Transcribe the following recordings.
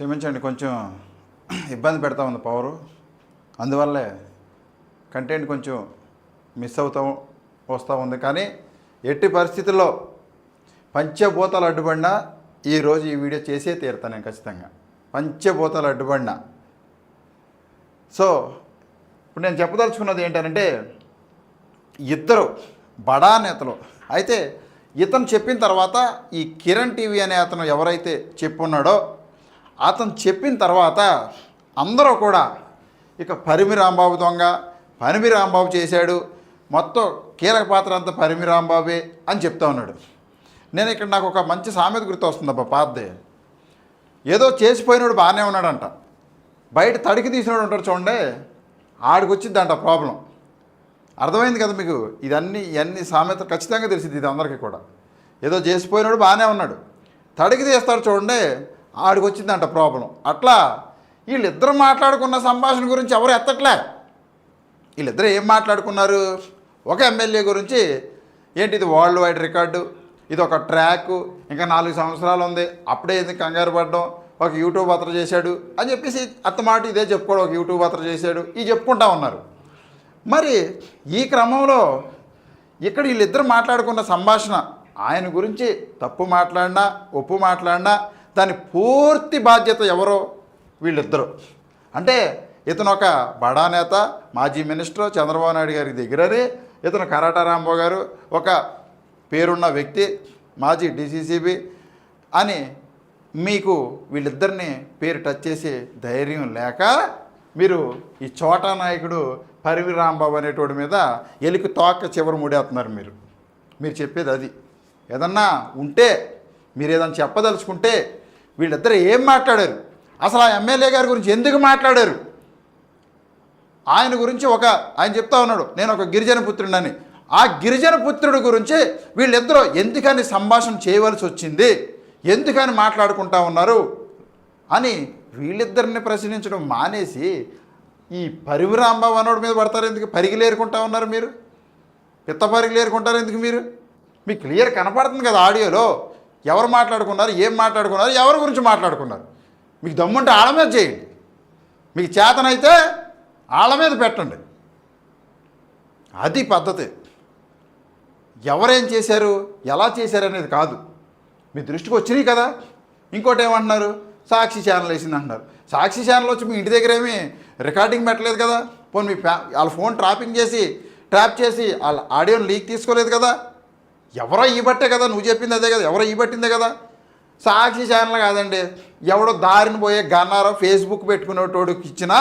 క్షమించండి కొంచెం ఇబ్బంది పెడతా ఉంది పవరు అందువల్లే కంటెంట్ కొంచెం మిస్ అవుతా వస్తూ ఉంది. కానీ ఎట్టి పరిస్థితుల్లో పంచభూతాలు అడ్డుపడినా ఈరోజు ఈ వీడియో చేసే తీరుతాను నేను ఖచ్చితంగా. పంచభూతాలు అడ్డుపడినా. సో ఇప్పుడు నేను చెప్పదలుచుకున్నది ఏంటంటే ఇద్దరు బడా నేతలు. అయితే ఇతను చెప్పిన తర్వాత ఈ కిరణ్ టీవీ అనే అతను ఎవరైతే చెప్పున్నాడో అతను చెప్పిన తర్వాత అందరూ కూడా ఇక పరిమి రాంబాబు దొంగ పరిమి రాంబాబు చేశాడు. మొత్తం కీలక పాత్ర అంతా పరిమి రాంబాబే అని చెప్తా ఉన్నాడు. నేను ఇక్కడ నాకు ఒక మంచి సామెత గుర్తు వస్తుందబ్బా పాతదే. ఏదో చేసిపోయినాడు బాగానే ఉన్నాడంట. బయట తడికి తీసినాడు ఉంటాడు చూడండి. ఆడికి వచ్చిందంట ప్రాబ్లం. అర్థమైంది కదా మీకు? ఇదన్నీ ఇవన్నీ సామెత ఖచ్చితంగా తెలిసింది ఇది అందరికీ కూడా. ఏదో చేసిపోయినాడు బాగానే ఉన్నాడు. తడికి తీస్తాడు చూడండి. ఆడికి వచ్చిందంట ప్రాబ్లం. అట్లా వీళ్ళిద్దరు మాట్లాడుకున్న సంభాషణ గురించి ఎవరు ఎత్తట్లే. వీళ్ళిద్దరు ఏం మాట్లాడుకున్నారు? ఒక ఎమ్మెల్యే గురించి ఏంటి ఇది వరల్డ్ వైడ్ రికార్డు ఇది ఒక ట్రాక్ ఇంకా నాలుగు సంవత్సరాలు ఉంది. అప్పుడే ఎందుకు కంగారు పడడం? ఒక యూట్యూబ్ అతను చేశాడు అని చెప్పేసి అత్తమాట ఇదే చెప్పుకోవడం. ఒక యూట్యూబ్ అతను చేశాడు. ఇది చెప్పుకుంటా ఉన్నారు. మరి ఈ క్రమంలో ఇక్కడ వీళ్ళిద్దరు మాట్లాడుకున్న సంభాషణ ఆయన గురించి తప్పు మాట్లాడినా ఒప్పు మాట్లాడినా దాని పూర్తి బాధ్యత ఎవరో వీళ్ళిద్దరు. అంటే ఇతను ఒక బడా నేత మాజీ మినిస్టర్ చంద్రబాబు నాయుడు గారి దగ్గరని ఇతను కరాటా రాంబాబు గారు ఒక పేరున్న వ్యక్తి మాజీ డిసిసిబి అని మీకు వీళ్ళిద్దరిని పేరు టచ్ చేసే ధైర్యం లేక మీరు ఈ చోటా నాయకుడు పరివి రాంబాబు అనేటోడి మీద ఎలికి తోక చివరి ముడేస్తున్నారు మీరు. మీరు చెప్పేది అది. ఏదన్నా ఉంటే మీరు ఏదన్నా చెప్పదలుచుకుంటే వీళ్ళిద్దరు ఏం మాట్లాడారు? అసలు ఆ ఎమ్మెల్యే గారి గురించి ఎందుకు మాట్లాడారు? ఆయన గురించి ఒక ఆయన చెప్తా ఉన్నాడు నేను ఒక గిరిజన పుత్రుడని ఆ గిరిజన పుత్రుడు గురించి వీళ్ళిద్దరూ ఎందుకని సంభాషణ చేయవలసి వచ్చింది? ఎందుకని మాట్లాడుకుంటా ఉన్నారు? అని వీళ్ళిద్దరిని ప్రశ్నించడం మానేసి ఈ పరివిరాంబాబు అన్నోడి మీద పడతారు ఎందుకు? పరిగిలేరుకుంటా ఉన్నారు మీరు? పిత్త పరిగిలేరుకుంటారు ఎందుకు మీరు? మీకు క్లియర్ కనపడుతుంది కదా ఆడియోలో. ఎవరు మాట్లాడుకున్నారు ఏం మాట్లాడుకున్నారు ఎవరి గురించి మాట్లాడుకున్నారు? మీకు దమ్ముంటే ఆళ్ళ మీద చేయండి. మీకు చేతనైతే ఆళ్ళ మీద పెట్టండి. అది పద్ధతి. ఎవరేం చేశారు ఎలా చేశారు అనేది కాదు. మీ దృష్టికి వచ్చినాయి కదా. ఇంకోటి ఏమంటున్నారు? సాక్షి ఛానల్ వేసింది అంటున్నారు. సాక్షి ఛానల్ వచ్చి మీ ఇంటి దగ్గర ఏమీ రికార్డింగ్ పెట్టలేదు కదా. పోనీ మీ ఫ్యా వాళ్ళ ఫోన్ ట్రాపింగ్ చేసి ట్రాప్ చేసి వాళ్ళ ఆడియోని లీక్ తీసుకోలేదు కదా. ఎవరో ఈ బట్టే కదా నువ్వు చెప్పింది అదే కదా ఎవరో ఈ బట్టిందే కదా. సాక్షి ఛానల్ కాదండి. ఎవడో దారిని పోయే గన్నారో ఫేస్బుక్ పెట్టుకునేటోడికి ఇచ్చినా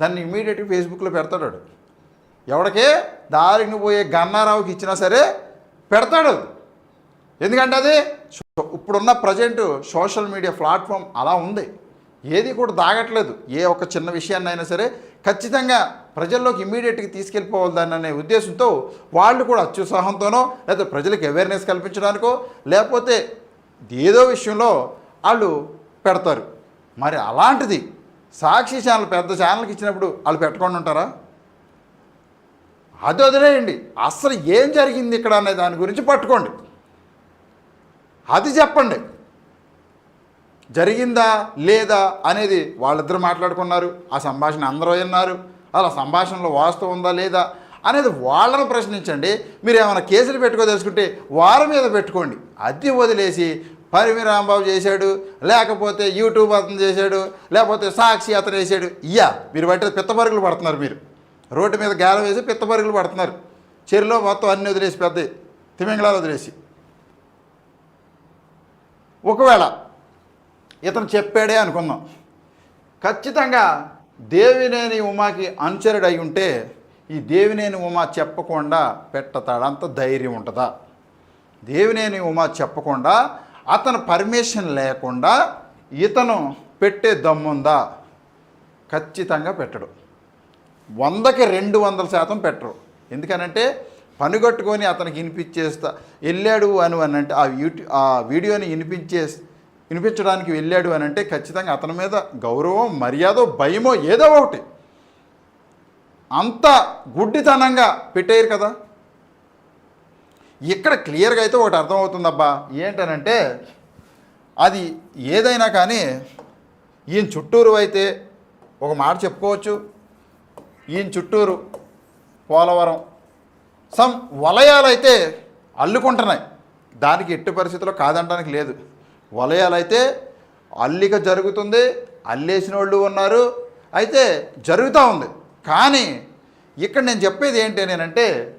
దాన్ని ఇమీడియట్గా ఫేస్బుక్లో పెడతాడు వాడు. ఎవడికి దారిని పోయే గన్నారావుకి ఇచ్చినా సరే పెడతాడు ఎందుకంటే అది ఇప్పుడున్న ప్రజెంట్ సోషల్ మీడియా ప్లాట్ఫామ్ అలా ఉంది. ఏది కూడా దాగట్లేదు ఏ ఒక్క చిన్న విషయాన్ని అయినా సరే ఖచ్చితంగా ప్రజల్లోకి ఇమీడియట్గా తీసుకెళ్ళిపోవాలని అనే ఉద్దేశంతో వాళ్ళు కూడా అత్యుత్సాహంతోనో లేకపోతే ప్రజలకు అవేర్నెస్ కల్పించడానికో లేకపోతే ఏదో విషయంలో వాళ్ళు పెడతారు. మరి అలాంటిది సాక్షి ఛానల్ పెద్ద ఛానల్కి ఇచ్చినప్పుడు వాళ్ళు పెట్టుకొని ఉంటారా? అది వదిలేయండి. అసలు ఏం జరిగింది ఇక్కడ అనే దాని గురించి పట్టుకోండి. అది చెప్పండి. జరిగిందా లేదా అనేది వాళ్ళిద్దరు మాట్లాడుకున్నారు ఆ సంభాషణ అందరూ విన్నారు. అలా సంభాషణలో వాస్తవం ఉందా లేదా అనేది వాళ్ళని ప్రశ్నించండి. మీరు ఏమైనా కేసులు పెట్టుకోదలుచుకుంటే వారి మీద పెట్టుకోండి. అది వదిలేసి పరిమి రాంబాబు చేశాడు లేకపోతే యూట్యూబ్ అతను చేశాడు లేకపోతే సాక్షి అతను వేసాడు ఇయ్యా మీరు బట్టి పిత్తపరుగులు పడుతున్నారు మీరు. రోడ్డు మీద గాలం వేసి పిత్తపరుగులు పడుతున్నారు. చెరులో మొత్తం అన్ని వదిలేసి పెద్ద తిమింగళాలు వదిలేసి. ఒకవేళ ఇతను చెప్పాడే అనుకుందాం. ఖచ్చితంగా దేవినేని ఉమాకి అనుచరుడు అయి ఉంటే ఈ దేవినేని ఉమా చెప్పకుండా పెట్టతాడంత ధైర్యం ఉంటుందా? దేవినేని ఉమా చెప్పకుండా అతను పర్మిషన్ లేకుండా ఇతను పెట్టే దమ్ముందా? ఖచ్చితంగా పెట్టడు. వందకి రెండు వందల శాతం పెట్టరు. ఎందుకనంటే పనిగట్టుకొని అతనికి వినిపించేస్తా వెళ్ళాడు అని అని అంటే ఆ యూట్యూ ఆ వీడియోని వినిపించే వినిపించడానికి వెళ్ళాడు అని అంటే ఖచ్చితంగా అతని మీద గౌరవం మర్యాద భయమో ఏదో ఒకటి. అంత గుడ్డితనంగా పెట్టేయరు కదా. ఇక్కడ క్లియర్గా అయితే ఒకటి అర్థమవుతుందబ్బా. ఏంటనంటే అది ఏదైనా కానీ ఈయన చుట్టూరు అయితే ఒక మాట చెప్పుకోవచ్చు. ఈయన చుట్టూరు పోలవరం. సమ్ వలయాలైతే అల్లుకుంటున్నాయి. దానికి ఎట్టి పరిస్థితుల్లో కాదనడానికి లేదు. వలయాలైతే అల్లిక జరుగుతుంది అల్లేసిన వాళ్ళు ఉన్నారు. అయితే జరుగుతూ ఉంది. కానీ ఇక్కడ నేను చెప్పేది ఏంటి నేనంటే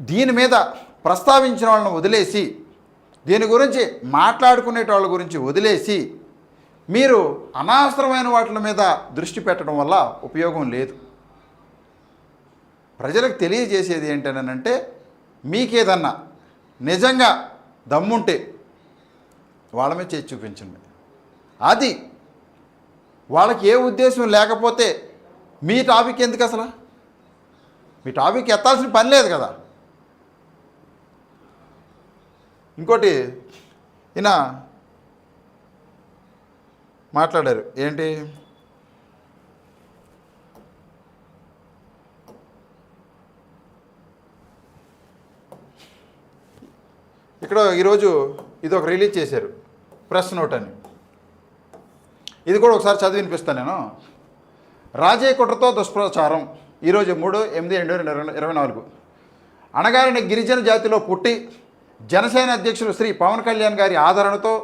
దీని మీద ప్రస్తావించిన వాళ్ళని వదిలేసి దీని గురించి మాట్లాడుకునేటోళ్ళ గురించి వదిలేసి మీరు అనవసరమైన వాటి మీద దృష్టి పెట్టడం వల్ల ఉపయోగం లేదు. ప్రజలకు తెలియజేసేది ఏంటనంటే మీకేదన్నా నిజంగా దమ్ముంటే వాళ్ళ మీద చేసి చూపించండి. అది వాళ్ళకి ఏ ఉద్దేశం లేకపోతే మీ టాపిక్ ఎందుకు అసలు? మీ టాపిక్ ఎత్తాల్సిన పని లేదు కదా. ఇంకోటి ఈయన మాట్లాడారు. ఏంటి? ఇక్కడ ఈరోజు ఇది ఒక రిలీజ్ చేశారు ప్రెస్ నోట్ అని. ఇది కూడా ఒకసారి చదివి వినిపిస్తాను నేను. రాజే కుట్రతో దుష్ప్రచారం ఈరోజు మూడు ఎనిమిది రెండు వేల ఇరవై ఇరవై నాలుగు. అణగారిన గిరిజన జాతిలో పుట్టి జనసేన అధ్యక్షులు శ్రీ పవన్ కళ్యాణ్ గారి ఆదరణతో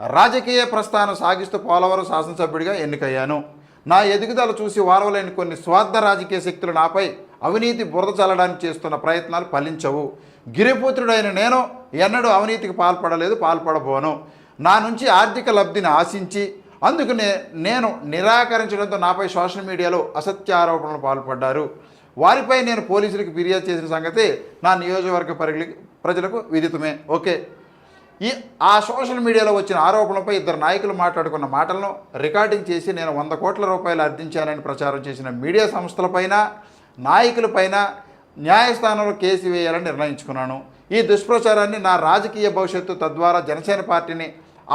రాజకీయ ప్రస్థానం సాగిస్తూ పోలవరం శాసనసభ్యుడిగా ఎన్నికయ్యాను. నా ఎదుగుదల చూసి వారవలేని కొన్ని స్వార్థ రాజకీయ శక్తులు నాపై అవినీతి బురద చల్లడానికి చేస్తున్న ప్రయత్నాలు ఫలించవు. గిరిపుత్రుడైన నేను ఎన్నడూ అవినీతికి పాల్పడలేదు పాల్పడబోను. నా నుంచి ఆర్థిక లబ్ధిని ఆశించి అందుకు నే నేను నిరాకరించడంతో నాపై సోషల్ మీడియాలో అసత్యారోపణలు పాల్పడ్డారు. వారిపై నేను పోలీసులకు ఫిర్యాదు చేసిన సంగతి నా నియోజకవర్గ పరిగలి ప్రజలకు విదితమే. ఓకే. ఈ ఆ సోషల్ మీడియాలో వచ్చిన ఆరోపణలపై ఇద్దరు నాయకులు మాట్లాడుకున్న మాటలను రికార్డింగ్ చేసి నేను వంద కోట్ల రూపాయలు అర్థించానని ప్రచారం చేసిన మీడియా సంస్థలపైన నాయకులపైన న్యాయస్థానంలో కేసు వేయాలని నిర్ణయించుకున్నాను. ఈ దుష్ప్రచారాన్ని నా రాజకీయ భవిష్యత్తు తద్వారా జనసేన పార్టీని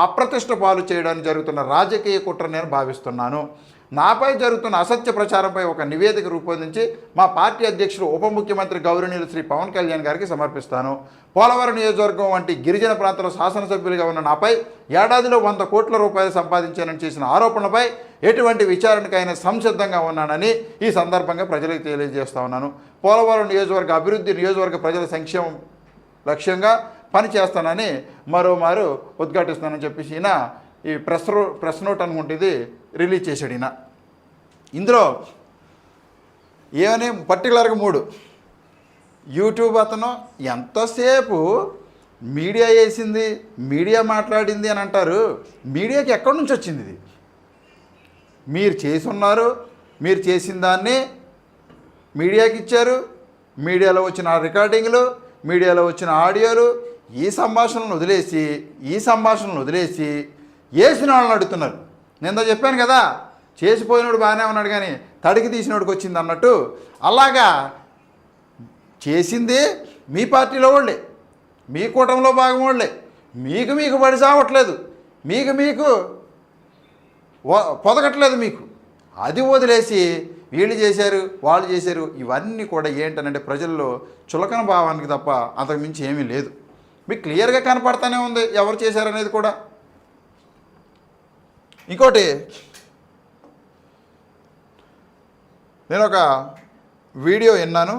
అప్రతిష్ట పాలు చేయడానికి జరుగుతున్న రాజకీయ కుట్ర నేను భావిస్తున్నాను. నాపై జరుగుతున్న అసత్య ప్రచారంపై ఒక నివేదిక రూపొందించి మా పార్టీ అధ్యక్షుడు ఉప ముఖ్యమంత్రి గౌరవనీయులు శ్రీ పవన్ కళ్యాణ్ గారికి సమర్పిస్తాను. పోలవరం నియోజకవర్గం వంటి గిరిజన ప్రాంతంలో శాసనసభ్యులుగా ఉన్న నాపై ఏడాదిలో వంద కోట్ల రూపాయలు సంపాదించానని చేసిన ఆరోపణలపై ఎటువంటి విచారణకైనా సంసిద్ధంగా ఉన్నానని ఈ సందర్భంగా ప్రజలకు తెలియజేస్తా ఉన్నాను. పోలవరం నియోజకవర్గ అభివృద్ధి నియోజకవర్గ ప్రజల సంక్షేమం లక్ష్యంగా పనిచేస్తానని మరోమారు ఉద్ఘాటిస్తానని చెప్పేసి ఈయన ఈ ప్రెస్ రో ప్రెస్ నోట్ అనుకుంటే ఇది రిలీజ్ చేశాడు ఈయన. ఇందులో ఏమని పర్టికులర్గా మూడు. యూట్యూబ్ అతను ఎంతసేపు మీడియా వేసింది మీడియా మాట్లాడింది అని అంటారు. మీడియాకి ఎక్కడి నుంచి వచ్చింది ఇది? మీరు చేసి ఉన్నారు మీరు చేసిన దాన్ని మీడియాకి ఇచ్చారు మీడియాలో వచ్చిన రికార్డింగ్లు మీడియాలో వచ్చిన ఆడియోలు ఈ సంభాషణను వదిలేసి ఈ సంభాషణను వదిలేసి వేసిన వాళ్ళని అడుగుతున్నారు. నింద చెప్పాను కదా చేసిపోయినోడు బాగానే ఉన్నాడు కానీ తడికి తీసినోడికి వచ్చింది అన్నట్టు. అలాగా చేసింది మీ పార్టీలో వాళ్ళే మీ కూటంలో భాగం వాళ్ళే. మీకు మీకు పడి సావట్లేదు మీకు మీకు వ- పొదగట్లేదు మీకు. అది వదిలేసి వీళ్ళు చేశారు వాళ్ళు చేశారు ఇవన్నీ కూడా ఏంటనంటే ప్రజల్లో చులకన భావానికి తప్ప అంతకు మించి ఏమీ లేదు. మీకు క్లియర్గా కనపడతానే ఉంది ఎవరు చేశారనేది కూడా. ఇంకోటి నేను ఒక వీడియో విన్నాను.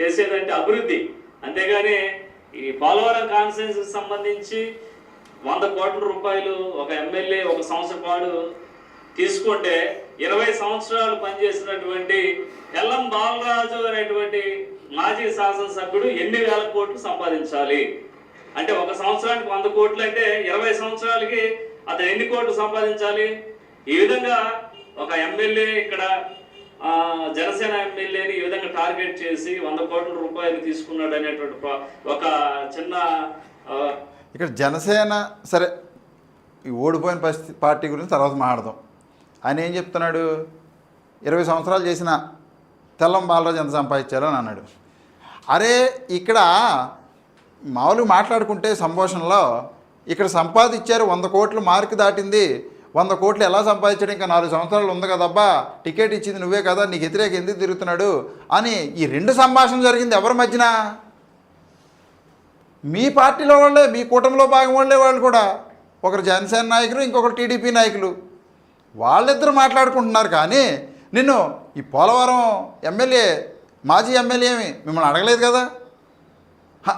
చేసేదంటే అభివృద్ధి. అంతేగాని ఈ పోలవరం కాన్ఫరెన్స్ సంబంధించి వంద కోట్ల రూపాయలు ఒక ఎమ్మెల్యే ఒక సంవత్సర పాడు తీసుకుంటే ఇరవై సంవత్సరాలు పనిచేసినటువంటి ఎల్లం బాలరాజు అనేటువంటి మాజీ శాసనసభ్యుడు ఎన్ని వేల కోట్లు సంపాదించాలి? అంటే ఒక సంవత్సరానికి వంద కోట్లు అంటే ఇరవై సంవత్సరాలకి అతను ఎన్ని కోట్లు సంపాదించాలి? ఈ విధంగా ఒక ఎమ్మెల్యే ఇక్కడ జనసేన ఎమ్మెల్యేని ఈ విధంగా టార్గెట్ చేసి వంద కోట్ల రూపాయలు తీసుకున్నాడు అనేటువంటి ఒక చిన్న ఇక్కడ జనసేన సరే ఈ ఓడిపోయిన పరిస్థితి పార్టీ గురించి తర్వాత మాట్లాడదాం. ఆయన ఏం చెప్తున్నాడు? ఇరవై సంవత్సరాలు చేసిన తెల్లం బాలరాజు ఎంత సంపాదించారో అని అన్నాడు. అరే ఇక్కడ మామూలుగా మాట్లాడుకుంటే సంభాషణలో ఇక్కడ సంపాదించారు వంద కోట్లు మార్కు దాటింది. వంద కోట్లు ఎలా సంపాదించడం? ఇంకా నాలుగు సంవత్సరాలు ఉంది కదబ్బా. టికెట్ ఇచ్చింది నువ్వే కదా నీకు వ్యతిరేక ఎందుకు తిరుగుతున్నాడు? అని ఈ రెండు సంభాషణ జరిగింది ఎవరి మధ్యన? మీ పార్టీలో వాళ్ళే మీ కూటమిలో భాగం వాళ్ళే వాళ్ళు కూడా. ఒకరు జనసేన నాయకులు ఇంకొకరు టీడీపీ నాయకులు. వాళ్ళిద్దరు మాట్లాడుకుంటున్నారు కానీ నిన్ను ఈ పోలవరం ఎమ్మెల్యే మాజీ ఎమ్మెల్యే ఏమి? మిమ్మల్ని అడగలేదు కదా?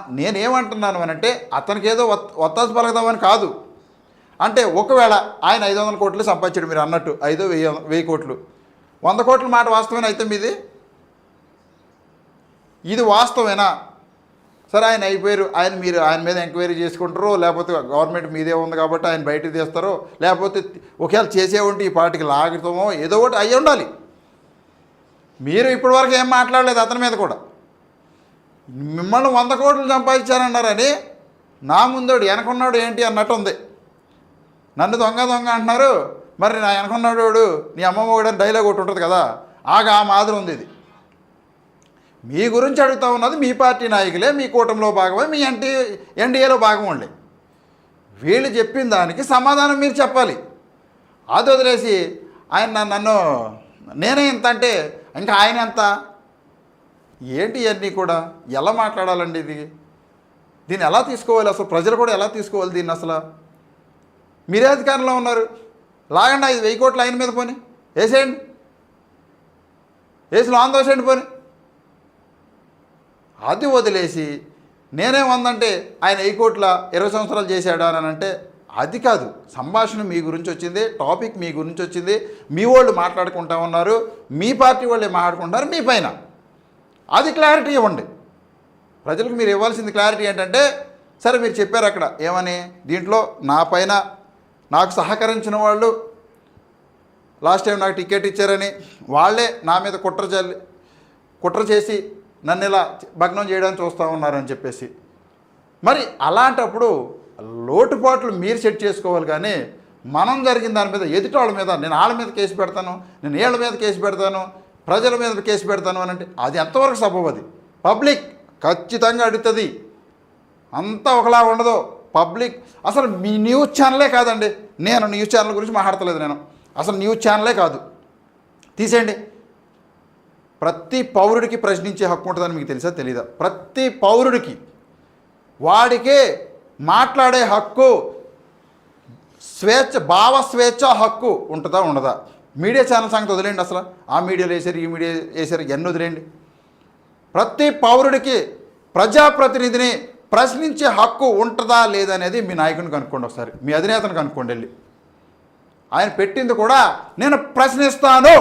నేనేమంటున్నాను అని అంటే అతనికి ఏదో ఒత్తాసు పలకదామని కాదు. అంటే ఒకవేళ ఆయన ఐదు వందల కోట్లు సంపాదించాడు మీరు అన్నట్టు ఐదు వెయ్యి వెయ్యి కోట్లు. వంద కోట్ల మాట వాస్తవమైన అయితే మీది? ఇది వాస్తవేనా సరే ఆయన అయిపోయారు. ఆయన మీరు ఆయన మీద ఎంక్వైరీ చేసుకుంటారు లేకపోతే గవర్నమెంట్ మీదే ఉంది కాబట్టి ఆయన బయటకు తీస్తారో లేకపోతే ఒకవేళ చేసే ఉంటే ఈ పార్టీకి లాగుతామో ఏదో ఒకటి అయ్యి ఉండాలి మీరు ఇప్పటివరకు ఏం మాట్లాడలేదు అతని మీద కూడా. మిమ్మల్ని వంద కోట్లు సంపాదించారన్నారని నా ముందోడు వెనకున్నాడు ఏంటి అన్నట్టు ఉంది. నన్ను దొంగ దొంగ అంటున్నారు. మరి నా వెనకున్నాడు నీ అమ్మమ్మ కూడా డైలాగ్ ఒకటి ఉంటుంది కదా ఆగా ఆ మాదిరి ఉంది ఇది. మీ గురించి అడుగుతా ఉన్నది మీ పార్టీ నాయకులే మీ కూటమిలో భాగమే మీ ఎన్టీ ఎన్డీఏలో భాగం ఉండే వీళ్ళు చెప్పిన దానికి సమాధానం మీరు చెప్పాలి. అది వదిలేసి ఆయన నన్ను- నన్ను నేనే ఇంత అంటే ఇంకా ఆయన ఎంత? ఏంటి ఇవన్నీ కూడా? ఎలా మాట్లాడాలండి ఇది? దీన్ని ఎలా తీసుకోవాలి అసలు? ప్రజలు కూడా ఎలా తీసుకోవాలి దీన్ని అసలు? మీరే అధికారంలో ఉన్నారు. లాగండి ఐదు వెయ్యి కోట్లు ఆయన మీద పోని. వేసేయండి. వేసి లాన్ దోసేయండి పోని. అది వదిలేసి నేనే వందంటే ఆయన వెయ్యి కోట్ల ఇరవై సంవత్సరాలు చేశాడా అని అంటే అది కాదు సంభాషణ మీ గురించి వచ్చింది టాపిక్ మీ గురించి వచ్చింది మీ వాళ్ళు మాట్లాడుకుంటా ఉన్నారు మీ పార్టీ వాళ్ళే మాట్లాడుకుంటున్నారు మీ పైన. అది క్లారిటీ ఇవ్వండి. ప్రజలకు మీరు ఇవ్వాల్సింది క్లారిటీ ఏంటంటే సరే మీరు చెప్పారు అక్కడ ఏమని? దీంట్లో నా పైన నాకు సహకరించిన వాళ్ళు లాస్ట్ టైం నాకు టికెట్ ఇచ్చారని వాళ్ళే నా మీద కుట్ర చల్లి కుట్ర చేసి నన్ను ఇలా భగ్నం చేయడానికి చూస్తూ ఉన్నారని చెప్పేసి. మరి అలాంటప్పుడు లోటుపాట్లు మీరు సెట్ చేసుకోవాలి కానీ మనం జరిగిన దాని మీద ఎదుటి వాళ్ళ మీద నేను వాళ్ళ మీద కేసు పెడతాను నేను వీళ్ళ మీద కేసు పెడతాను ప్రజల మీద కేసు పెడతాను అని అంటే అది ఎంతవరకు సబబు అది? పబ్లిక్ ఖచ్చితంగా అడుగుతుంది. అంతా ఒకలా ఉండదు. పబ్లిక్ అసలు మీ న్యూస్ ఛానలే కాదండి. నేను న్యూస్ ఛానల్ గురించి మాట్లాడతలేదు నేను. అసలు న్యూస్ ఛానలే కాదు. తీసేయండి. ప్రతి పౌరుడికి ప్రశ్నించే హక్కు ఉంటుందని మీకు తెలుసా? తెలీదా? ప్రతి పౌరుడికి. వాడికే మాట్లాడే హక్కు స్వేచ్ఛ భావ స్వేచ్ఛ హక్కు ఉంటుందా ఉండదా? మీడియా ఛానల్ సంగతి వదిలేండి అసలు. ఆ మీడియాలో వేసారు ఈ మీడియా వేసారు ఎన్ని వదిలేండి ప్రతి పౌరుడికి ప్రజాప్రతినిధిని ప్రశ్నించే హక్కు ఉంటుందా లేదనేది మీ నాయకుని కనుక్కోండి ఒకసారి మీ అధినేతను కనుక్కోండి వెళ్ళి. ఆయన పెట్టింది కూడా నేను ప్రశ్నిస్తాను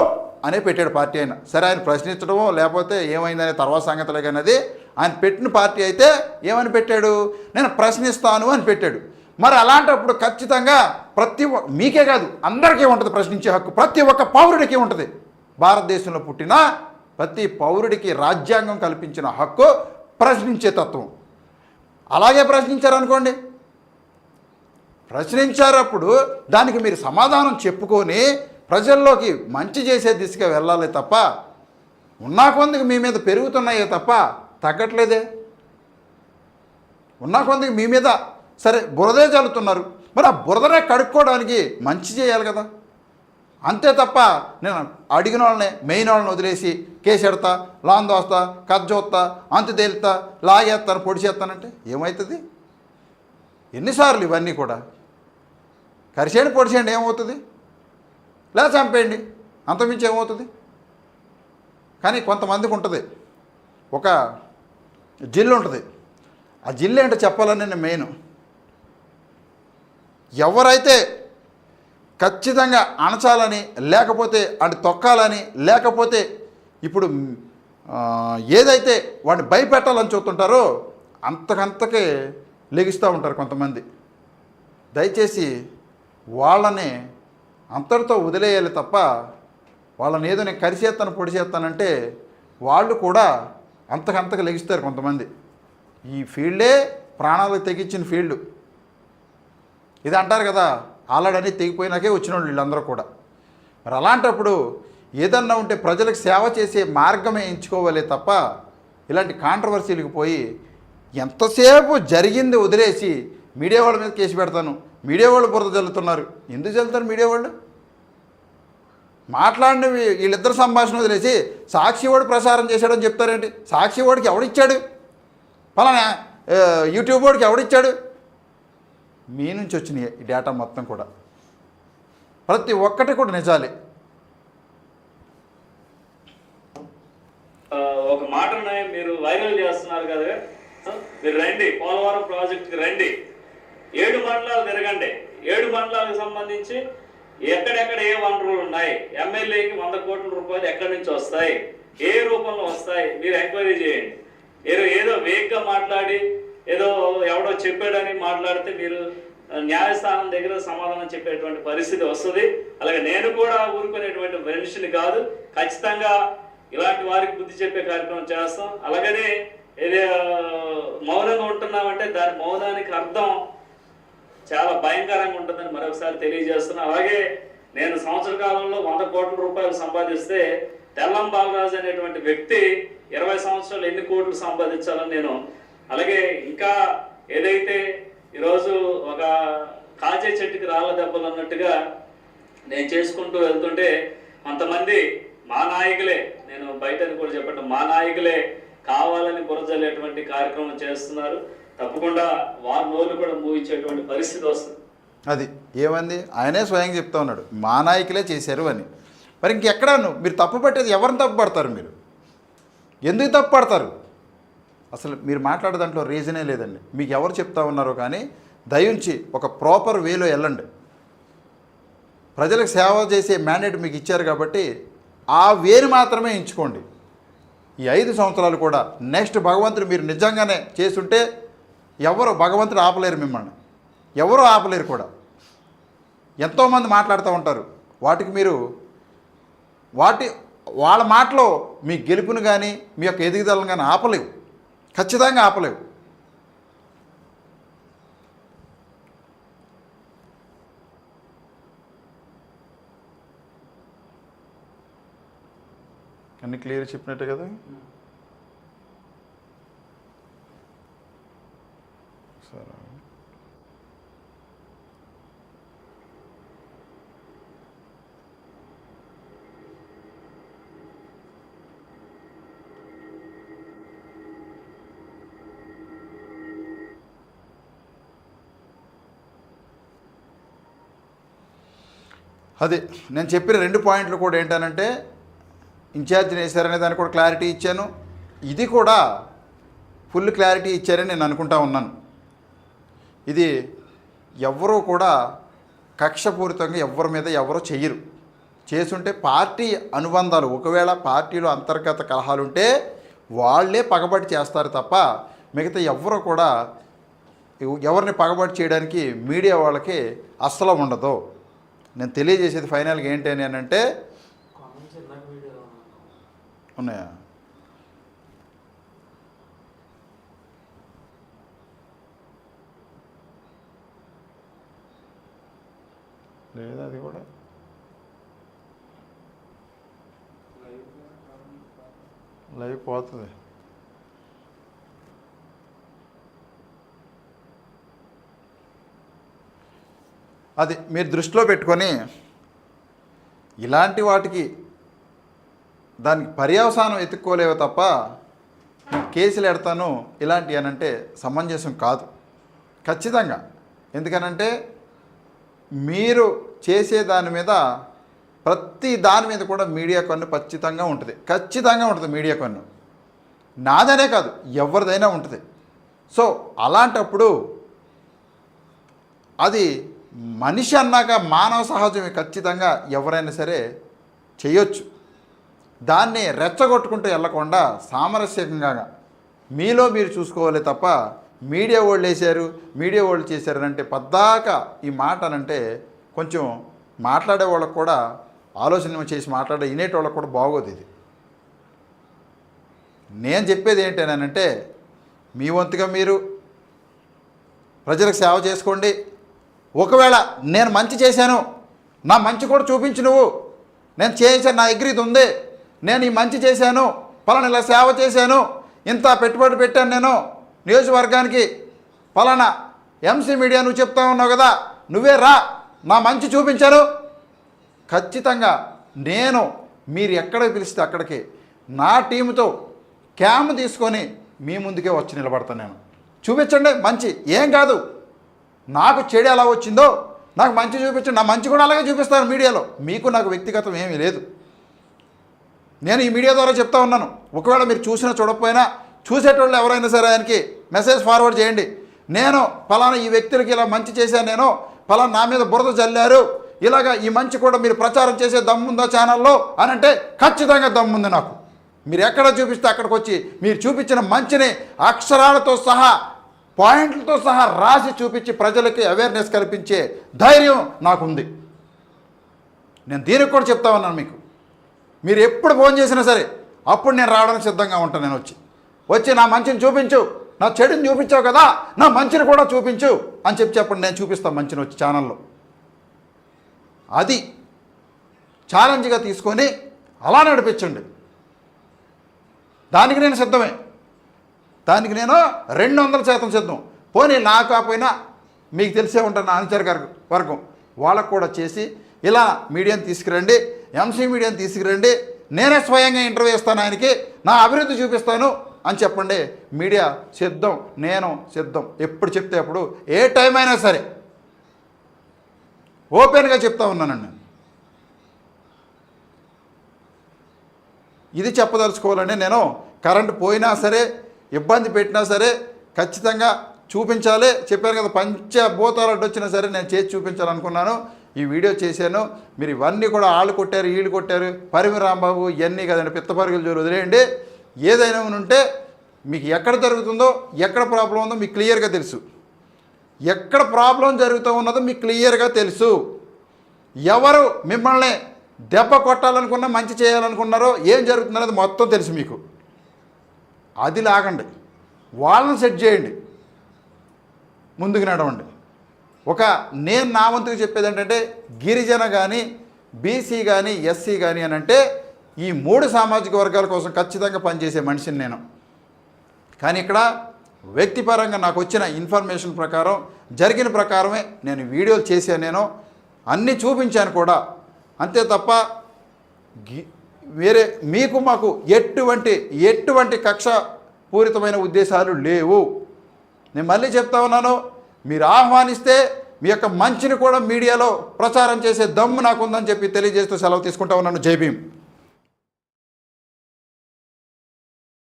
అనే పెట్టాడు పార్టీ ఆయన. సరే ఆయన ప్రశ్నించడమో లేకపోతే ఏమైందనే తర్వాత సంగతులే కానీ ఆయన పెట్టిన పార్టీ అయితే ఏమని పెట్టాడు? నేను ప్రశ్నిస్తాను అని పెట్టాడు. మరి అలాంటప్పుడు ఖచ్చితంగా ప్రతి ఒ- మీకే కాదు అందరికీ ఉంటుంది ప్రశ్నించే హక్కు. ప్రతి ఒక్క పౌరుడికి ఉంటుంది. భారతదేశంలో పుట్టిన ప్రతి పౌరుడికి రాజ్యాంగం కల్పించిన హక్కు ప్రశ్నించే తత్వం. అలాగే ప్రశ్నించారనుకోండి. ప్రశ్నించారప్పుడు దానికి మీరు సమాధానం చెప్పుకొని ప్రజల్లోకి మంచి చేసే దిశగా వెళ్ళాలి తప్ప ఉన్నా కొందుకు మీ మీద పెరుగుతున్నాయే తప్ప తగ్గట్లేదే. ఉన్నా కొంత మీ మీద సరే బురదే చల్లుతున్నారు మరి ఆ బురదనే కడుక్కోవడానికి మంచి చేయాలి కదా. అంతే తప్ప నేను అడిగిన వాళ్ళని మెయిన్ వాళ్ళని వదిలేసి కేసెడతా లాన్ దోస్తా కజ్జోత్తా అంత తేలుతా లాగేస్తాను పొడి చేస్తానంటే ఏమవుతుంది ఎన్నిసార్లు ఇవన్నీ కూడా? కరిచేయండి పొడిచేయండి ఏమవుతుంది? లేదా చంపేయండి అంతమించి ఏమవుతుంది? కానీ కొంతమందికి ఉంటుంది. ఒక జిల్లు ఉంటుంది. ఆ జిల్లు ఏంటో చెప్పాలని నేను మెయిన్. ఎవరైతే ఖచ్చితంగా అణచాలని లేకపోతే అంటే తొక్కాలని లేకపోతే ఇప్పుడు ఏదైతే వాడిని భయపెట్టాలని చూస్తుంటారో అంతకంతకే లెగిస్తూ ఉంటారు కొంతమంది. దయచేసి వాళ్ళని అంతటితో వదిలేయాలి తప్ప వాళ్ళని ఏదో నేను కరిచేస్తాను పొడిచేస్తానంటే వాళ్ళు కూడా అంతకంతకు లెగిస్తారు కొంతమంది. ఈ ఫీల్డే ప్రాణాలకు తెగించిన ఫీల్డ్. ఇది అంటారు కదా ఆల్రెడీ తెగిపోయినాకే వచ్చిన వాళ్ళు వీళ్ళందరూ కూడా. మరి అలాంటప్పుడు ఏదన్నా ఉంటే ప్రజలకు సేవ చేసే మార్గమే ఎంచుకోవాలి తప్ప ఇలాంటి కాంట్రవర్సీలకు పోయి ఎంతసేపు జరిగింది వదిలేసి మీడియా వాళ్ళ మీద కేసు పెడతాను మీడియా వాళ్ళు బురద జల్లుతున్నారు. ఎందుకు జల్లుతారు మీడియా వాళ్ళు? మాట్లాడిన వీళ్ళిద్దరు సంభాషణ వదిలేసి సాక్షివాడు ప్రసారం చేశాడని చెప్తారేంటి? సాక్షివాడికి ఎవడిచ్చాడు? పలానా యూట్యూబ్ వాడికి ఎవడిచ్చాడు? మీ నుంచి వచ్చినాయి ఈ డేటా మొత్తం కూడా. ప్రతి ఒక్కటి కూడా నిజాలే. ఒక మాటని మీరు వైరల్ చేస్తున్నారు కదా. మీరు రండి పోలవరం ప్రాజెక్ట్కి రండి. ఏడు మండలాలు తిరగండి. ఏడు మండలాలకు సంబంధించి ఎక్కడెక్కడ ఏ వనరులు ఉన్నాయి? ఎమ్మెల్యేకి వంద కోట్ల రూపాయలు ఎక్కడి నుంచి వస్తాయి? ఏ రూపంలో వస్తాయి? మీరు ఎంక్వైరీ చేయండి. ఏదో ఏదో వేగ్గా మాట్లాడి ఏదో ఎవడో చెప్పాడని మాట్లాడితే మీరు న్యాయస్థానం దగ్గర సమాధానం చెప్పేటువంటి పరిస్థితి వస్తుంది. అలాగే నేను కూడా ఊరుకునేటువంటి మనిషిని కాదు. ఖచ్చితంగా ఇలాంటి వారికి బుద్ధి చెప్పే కార్యక్రమం చేస్తాం. అలాగనే ఏదో మౌనంగా ఉంటున్నామంటే దాని మౌనానికి అర్థం చాలా భయంకరంగా ఉంటుందని మరొకసారి తెలియజేస్తున్నా. అలాగే నేను సంవత్సర కాలంలో వంద కోట్ల రూపాయలు సంపాదిస్తే తెల్లం బాలరాజు అనేటువంటి వ్యక్తి ఇరవై సంవత్సరాలు ఎన్ని కోట్లు సంపాదించాలని నేను అలాగే ఇంకా ఏదైతే ఈరోజు ఒక కాజే చెట్టుకి రాళ్ళ దెబ్బలు అన్నట్టుగా నేను చేసుకుంటూ వెళ్తుంటే కొంతమంది మా నాయకులే నేను బయటని కూడా చెప్పండి మా నాయకులే కావాలని గురజల్లేటువంటి కార్యక్రమం చేస్తున్నారు. తప్పకుండా వారి నోళ్ళు కూడా మూయించేటువంటి పరిస్థితి వస్తుంది. అది ఏమంది? ఆయనే స్వయంగా చెప్తా ఉన్నాడు. మా నాయకులే చేశారు అని. మరి ఇంకెక్కడాను? మీరు తప్పు పట్టేది ఎవరిని తప్పు పడతారు మీరు? ఎందుకు తప్పు పడతారు? అసలు మీరు మాట్లాడే దాంట్లో రీజనే లేదండి. మీకు ఎవరు చెప్తా ఉన్నారో కానీ దయించి ఒక ప్రాపర్ వేలో వెళ్ళండి. ప్రజలకు సేవ చేసే మ్యాండేట్ మీకు ఇచ్చారు కాబట్టి ఆ వేరు మాత్రమే ఎంచుకోండి. ఈ ఐదు సంవత్సరాలు కూడా నెక్స్ట్ భగవంతుడు మీరు నిజంగానే చేసుంటే ఎవరు భగవంతుడు ఆపలేరు మిమ్మల్ని. ఎవరు ఆపలేరు కూడా. ఎంతోమంది మాట్లాడుతూ ఉంటారు. వాటికి మీరు వాటి వాళ్ళ మాటలో మీ గెలుపును కానీ మీ యొక్క ఎదుగుదలను కానీ ఆపలేవు. ఖచ్చితంగా ఆపలేవు. అన్ని క్లియర్ చెప్పినట్టే కదా? సరే అది నేను చెప్పిన రెండు పాయింట్లు కూడా ఏంటనంటే ఇన్ఛార్జిని వేశారనే దానికి కూడా క్లారిటీ ఇచ్చాను. ఇది కూడా ఫుల్ క్లారిటీ ఇచ్చారని నేను అనుకుంటా ఉన్నాను. ఇది ఎవరూ కూడా కక్షపూరితంగా ఎవరి మీద ఎవరో చెయ్యరు. చేసుంటే పార్టీ అనుబంధాలు ఒకవేళ పార్టీలో అంతర్గత కలహాలు ఉంటే వాళ్ళే పగబడి చేస్తారు తప్ప మిగతా ఎవరు కూడా ఎవ- ఎవరిని పగబడి చేయడానికి మీడియా వాళ్ళకి అస్సలు ఉండదు. నేను తెలియజేసేది ఫైనల్గా ఏంటి అని అంటే ఉన్నాయా? లేదా అది కూడా? లైవ్ పోతుంది. అది మీరు దృష్టిలో పెట్టుకొని ఇలాంటి వాటికి దానికి పర్యవసానం ఎత్తుక్కోలేవు తప్ప కేసులు ఎడతాను ఇలాంటివి అనంటే సమంజసం కాదు. ఖచ్చితంగా. ఎందుకనంటే మీరు చేసే దాని మీద ప్రతి దాని మీద కూడా మీడియా కన్ను ఖచ్చితంగా ఉంటుంది. ఖచ్చితంగా ఉంటుంది మీడియా కన్ను. నాదనే కాదు ఎవరిదైనా ఉంటుంది. సో అలాంటప్పుడు అది మనిషి అన్నాక మానవ సహజమే ఖచ్చితంగా ఎవరైనా సరే చేయొచ్చు. దాన్ని రెచ్చగొట్టుకుంటూ వెళ్ళకుండా సామరస్యంగా మీలో మీరు చూసుకోవాలి తప్ప మీడియా వాళ్ళు వేశారు మీడియా వాళ్ళు చేశారనంటే పద్దాక ఈ మాట అనంటే కొంచెం మాట్లాడే వాళ్ళకు కూడా ఆలోచన చేసి మాట్లాడే వినేటోళ్ళకు కూడా బాగోదు ఇది. నేను చెప్పేది ఏంటనంటే మీ వంతుగా మీరు ప్రజలకు సేవ చేసుకోండి. ఒకవేళ నేను మంచి చేశాను నా మంచి కూడా చూపించు నువ్వు. నేను చేశాను నా దగ్గర ఇది ఉంది. నేను ఈ మంచి చేశాను పలానా ఇలా సేవ చేశాను ఇంత పెట్టుబడి పెట్టాను నేను. నియోజకవర్గానికి పలానా ఎంసీ మీడియా నువ్వు చెప్తా ఉన్నావు కదా నువ్వే రా నా మంచి చూపించాను ఖచ్చితంగా నేను మీరు ఎక్కడికి పిలిస్తే అక్కడికి నా టీముతో క్యామ్ తీసుకొని మీ ముందుకే వచ్చి నిలబడతాను నేను. చూపించండి మంచి. ఏం కాదు. నాకు చెడు ఎలా వచ్చిందో నాకు మంచి చూపించండి. నా మంచి కూడా అలాగే చూపిస్తాను మీడియాలో. మీకు నాకు వ్యక్తిగతం ఏమీ లేదు. నేను ఈ మీడియా ద్వారా చెప్తా ఉన్నాను. ఒకవేళ మీరు చూసినా చూడకపోయినా చూసేటోళ్ళు ఎవరైనా సరే ఆయనకి మెసేజ్ ఫార్వర్డ్ చేయండి. నేను ఫలానా ఈ వ్యక్తులకి ఇలా మంచి చేశాను నేను ఫలానా నా మీద బురద చల్లారు ఇలాగా ఈ మంచి కూడా మీరు ప్రచారం చేసే దమ్ముందా ఛానల్లో అని అంటే ఖచ్చితంగా దమ్ముంది నాకు. మీరు ఎక్కడ చూపిస్తే అక్కడికి వచ్చి మీరు చూపించిన మంచిని అక్షరాలతో సహా పాయింట్లతో సహా రాసి చూపించి ప్రజలకి అవేర్నెస్ కల్పించే ధైర్యం నాకుంది. నేను దీనికి కూడా చెప్తా ఉన్నాను మీకు. మీరు ఎప్పుడు ఫోన్ చేసినా సరే అప్పుడు నేను రావడానికి సిద్ధంగా ఉంటాను నేను వచ్చి. వచ్చి నా మంచిని చూపించు. నా చెడుని చూపించావు కదా నా మంచిని కూడా చూపించు. అని చెప్పి చెప్పండి నేను చూపిస్తాను మంచిని వచ్చి ఛానల్లో. అది ఛాలెంజ్గా తీసుకొని అలా నడిపించండి. దానికి నేను సిద్ధమే. దానికి నేను రెండు వందల శాతం సిద్ధం. పోనీ నా కాకపోయినా మీకు తెలిసే ఉంటాను నా అనుచర గారి వర్గం. వాళ్ళకు కూడా చేసి ఇలా మీడియాని తీసుకురండి ఎంసీ మీడియాని తీసుకురండి. నేనే స్వయంగా ఇంటర్వ్యూ ఇస్తాను ఆయనకి. నా అభివృద్ధి చూపిస్తాను. అని చెప్పండి. మీడియా సిద్ధం నేను సిద్ధం. ఎప్పుడు చెప్తే అప్పుడు ఏ టైం అయినా సరే. ఓపెన్గా చెప్తా ఉన్నానండి ఇది చెప్పదలుచుకోవాలండి నేను. కరెంట్ పోయినా సరే ఇబ్బంది పెట్టినా సరే ఖచ్చితంగా చూపించాలి. చెప్పాను కదా పంచభూతాలు అడ్డు వచ్చినా సరే నేను చేసి చూపించాలనుకున్నాను. ఈ వీడియో చేశాను. మీరు ఇవన్నీ కూడా ఆళ్ళు కొట్టారు వీళ్ళు కొట్టారు. పరిమి రాంబాబు ఇవన్నీ కదండి పిత్త పరుగులు జోరు వదిలేయండి. ఏదైనా ఉంటే మీకు ఎక్కడ జరుగుతుందో ఎక్కడ ప్రాబ్లం ఉందో మీకు క్లియర్గా తెలుసు. ఎక్కడ ప్రాబ్లం జరుగుతూ ఉన్నదో మీకు క్లియర్గా తెలుసు. ఎవరు మిమ్మల్ని దెబ్బ కొట్టాలనుకున్నా మంచి చేయాలనుకున్నారో ఏం జరుగుతుందనేది మొత్తం తెలుసు మీకు. అది లాగండి. వాళ్ళని సెట్ చేయండి. ముందుకు నడవండి. ఒక నేను నా వంతుకు చెప్పేది ఏంటంటే గిరిజన కానీ బీసీ కానీ ఎస్సీ కానీ అని అంటే ఈ మూడు సామాజిక వర్గాల కోసం ఖచ్చితంగా పనిచేసే మనిషిని నేను. కానీ ఇక్కడ వ్యక్తిపరంగా నాకు వచ్చిన ఇన్ఫర్మేషన్ ప్రకారం జరిగిన ప్రకారమే నేను వీడియోలు చేశాను నేను అన్నీ చూపించాను కూడా. అంతే తప్ప వేరే మీకు మాకు ఎటువంటి ఎటువంటి కక్ష పూరితమైన ఉద్దేశాలు లేవు. నేను మళ్ళీ చెప్తా ఉన్నాను మీరు ఆహ్వానిస్తే మీ యొక్క మంచిని కూడా మీడియాలో ప్రచారం చేసే దమ్ము నాకుందని చెప్పి తెలియజేస్తూ సెలవు తీసుకుంటా ఉన్నాను. జై భీమ్.